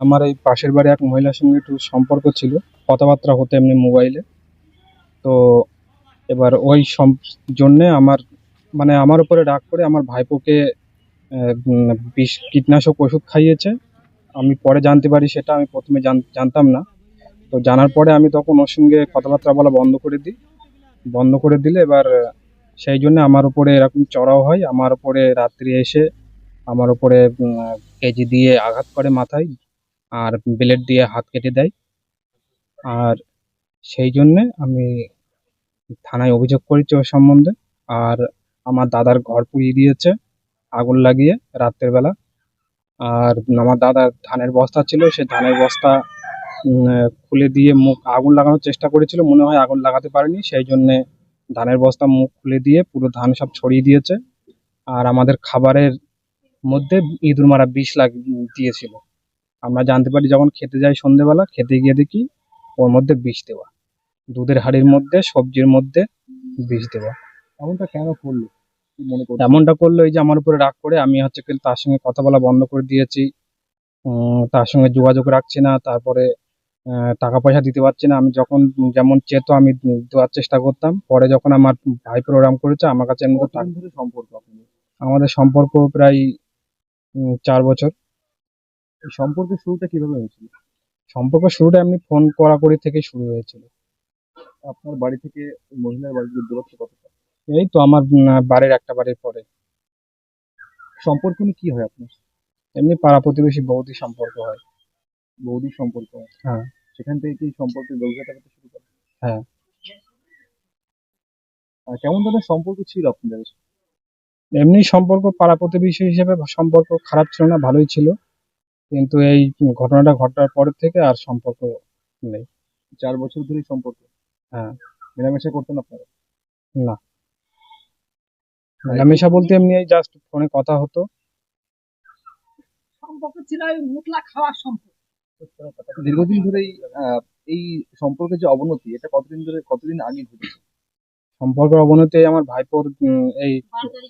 আমার এই পাশের বাড়ি এক মহিলার সঙ্গে একটু সম্পর্ক ছিল, কথাবার্তা হতো এমনি মোবাইলে। তো এবার ওই জন্যে আমার মানে আমার উপরে রাগ করে আমার ভাইপোকে বিষ কীটনাশক ওষুধ খাইয়েছে। আমি পরে জানতে পারি সেটা, আমি প্রথমে জান- জানতাম না। তো জানার পরে আমি তখন ওর সঙ্গে কথাবার্তা বলা বন্ধ করে দিই। বন্ধ করে দিলে এবার সেই জন্য আমার উপরে এরকম চড়াও হয়। আমার উপরে রাত্রি এসে, আমার উপরে কেজি দিয়ে আঘাত করে মাথায়। আর ব্লেড দিয়ে হাত কেটে দেয়। আর সেই জন্যে আমি থানায় অভিযোগ করেছি ওর সম্বন্ধে। আর আমার দাদার ঘর পুড়িয়ে দিয়েছে, আগুন লাগিয়ে রাত্রের বেলা। আর আমার দাদার ধানের বস্তা ছিল, সে ধানের বস্তা খুলে দিয়ে মুখ, আগুন লাগানোর চেষ্টা করেছিল, মনে হয় আগুন লাগাতে পারেনি। সেই জন্যে ধানের বস্তা মুখ খুলে দিয়ে পুরো ধান সব ছড়িয়ে দিয়েছে। আর আমাদের খাবারের মধ্যে ইঁদুর মারা বিষ লাগ দিয়েছিল। আমরা জানতে পারি যখন খেতে যাই সন্ধেবেলা খেতে গিয়ে দেখি ওর মধ্যে বিষ দেওয়া। দুধের হাঁড়ির মধ্যে সবজির মধ্যে বিষ দেওয়া। এমনটা কেন করল? মনে এমনটা করল এই যে আমার উপরে রাগ করে আমি হচ্ছে কি তার সঙ্গে কথা বলা বন্ধ করে দিয়েছি। তার সঙ্গে যোগাযোগ রাখছি না তারপরে টাকা পয়সা দিতে পারছি না। আমি যখন যেমন চেত আমি দেওয়ার চেষ্টা করতাম। পরে যখন আমার ভাই প্রোগ্রাম করেছে আমার কাছে সম্পর্ক আমাদের সম্পর্ক প্রায় চার বছর। এই সম্পর্কের শুরুটা কীভাবে হয়েছিল? সম্পর্ক শুরুটা এমনি ফোন করাকরি থেকে শুরু হয়েছিল। আপনার বাড়ি থেকে ওই মহিলার বাড়ির দূরত্ব কতটা? এই তো আমার উম, বাড়ির একটা বাড়ির পরে। সম্পর্ক নিয়ে কি হয় আপনার? এমনি পাড়া প্রতিবেশী বৌদি সম্পর্ক হয়। বৌদির সম্পর্ক হয়। হ্যাঁ। সেখান থেকে কি সম্পর্কের গভীরতা করতে শুরু করে হ্যাঁ। আর কেমন ধরনের সম্পর্ক ছিল আপনাদের? এমনি সম্পর্ক পাড়া প্রতিবেশী হিসেবে সম্পর্ক খারাপ ছিল না ভালোই ছিল। কিন্তু এই ঘটনাটা ঘটার পরের থেকে আর সম্পর্ক নেই। চার বছর ধরেই সম্পর্ক? হ্যাঁ। মেলামেশা করতেন আপনারা? মেলামেশা বলতে এমনি এই জাস্ট ফোনে কথা হতো। সম্পর্ক ছিল ওই মুটলা খাওয়ার সম্পর্ক। দীর্ঘদিন ধরেই আহ, এই সম্পর্কের যে অবনতি এটা কতদিন ধরে কতদিন আগে ঘটেছে? সম্পর্কের অবনতি আমার ভাইপোর এই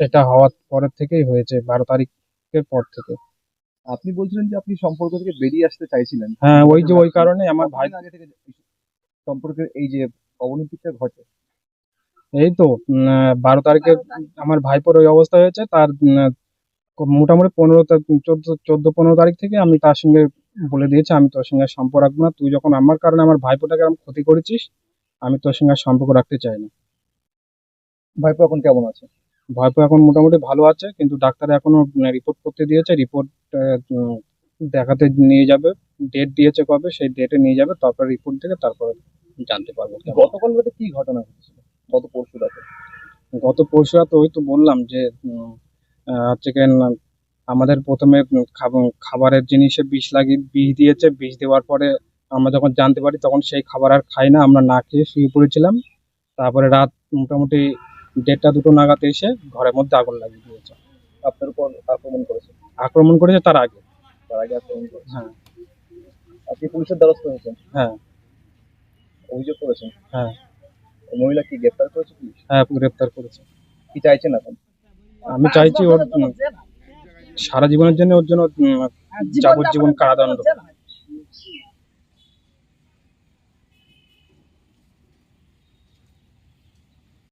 এটা হওয়ার পরের থেকেই হয়েছে বারো তারিখের পর থেকে। আপনি বলছিলেন যে আপনি সম্পর্ক থেকে বেরিয়ে আসতে চাইছিলেন। হ্যাঁ ওই যে ওই কারণে আমার ভাই আগে থেকে সম্পর্কের এই যে অবনতিটা ঘটে? এই তো বারো তারিখে আমার ভাইপোর ওই অবস্থা হয়েছে। তার মোটামুটি পনেরো চোদ্দ চোদ্দ পনেরো তারিখ থেকে আমি তার সঙ্গে বলে দিয়েছি আমি তোর সঙ্গে আর সম্পর্ক রাখব না। তুই যখন আমার কারণে আমার ভাইপোটাকে আমি ক্ষতি করেছিস আমি তোর সঙ্গে আর সম্পর্ক রাখতে চাই না। ভাইপো এখন কেমন আছে? ভাইপো এখন মোটামুটি ভালো আছে কিন্তু ডাক্তার এখনও রিপোর্ট করতে দিয়েছে রিপোর্ট দেখাতে নিয়ে যাবে ডেট দিয়েছে কবে সেই ডেটে নিয়ে যাবে তারপর রিপোর্ট থেকে তারপর জানতে পারব। গতকাল রাতে কি ঘটনা ঘটেছিল? গত পরশু রাতে। গত পরশু রাতে ওই তো বললাম যে হচ্ছে কি আমাদের প্রথমে খাব- খাবারের জিনিসে বিষ লাগিয়ে বিষ দিয়েছে বিষ দেওয়ার পরে আমরা যখন জানতে পারি তখন সেই খাবার আর খাই না আমরা না খেয়ে শুয়ে পড়েছিলাম। তারপরে রাত মোটামুটি দেড়টা দুটো নাগাদ এসে ঘরের মধ্যে আগুন লাগিয়ে দিয়েছে। আপনার উপর আক্রমণ করেছে? আক্রমণ করেছে তার আগে। তার আগে আক্রমণ করেছে? হ্যাঁ। আপনি পুলিশের দ্বারস্থ হয়েছেন? হ্যাঁ। অভিযোগ করেছেন? হ্যাঁ। মহিলা কি গ্রেপ্তার করেছে পুলিশ? হ্যাঁ গ্রেপ্তার করেছে। কি চাইছেন এখন? আমি চাইছি ওর সারা জীবনের জন্য ওর জন্য উম, যাবজ্জীবন কারাদণ্ড।